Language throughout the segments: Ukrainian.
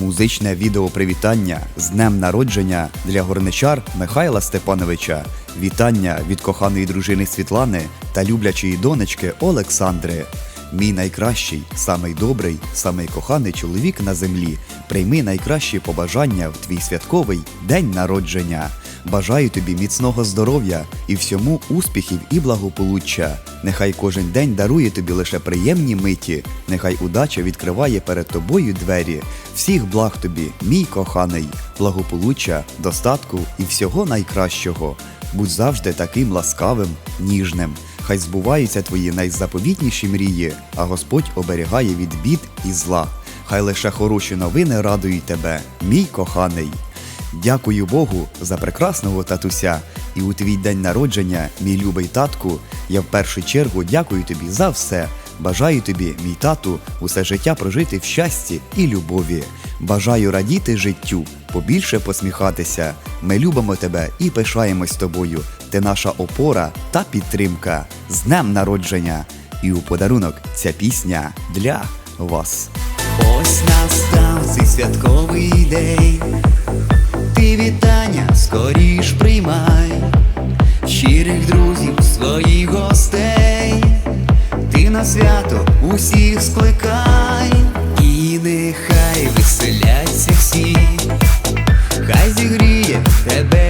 Музичне відео привітання з днем народження для горничар Михайла Степановича. Вітання від коханої дружини Світлани та люблячої донечки Олександри. Мій найкращий, самий добрий, самий коханий чоловік на землі. Прийми найкращі побажання в твій святковий день народження. Бажаю тобі міцного здоров'я і всьому успіхів і благополуччя. Нехай кожен день дарує тобі лише приємні миті. Нехай удача відкриває перед тобою двері. Всіх благ тобі, мій коханий, благополуччя, достатку і всього найкращого. Будь завжди таким ласкавим, ніжним. Хай збуваються твої найзаповітніші мрії, а Господь оберігає від бід і зла. Хай лише хороші новини радують тебе, мій коханий. Дякую Богу за прекрасного татуся. І у твій день народження, мій любий татку, я в першу чергу дякую тобі за все. Бажаю тобі, мій тату, усе життя прожити в щасті і любові. Бажаю радіти життю, побільше посміхатися. Ми любимо тебе і пишаємось тобою. Ти наша опора та підтримка. З днем народження! І у подарунок ця пісня для вас. Ось настав цей святковий день. Скоріш приймай, щирих друзів, своїх гостей, ти на свято усіх скликай, і нехай веселяться всі, хай зігріє тебе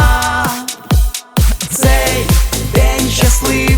sleep.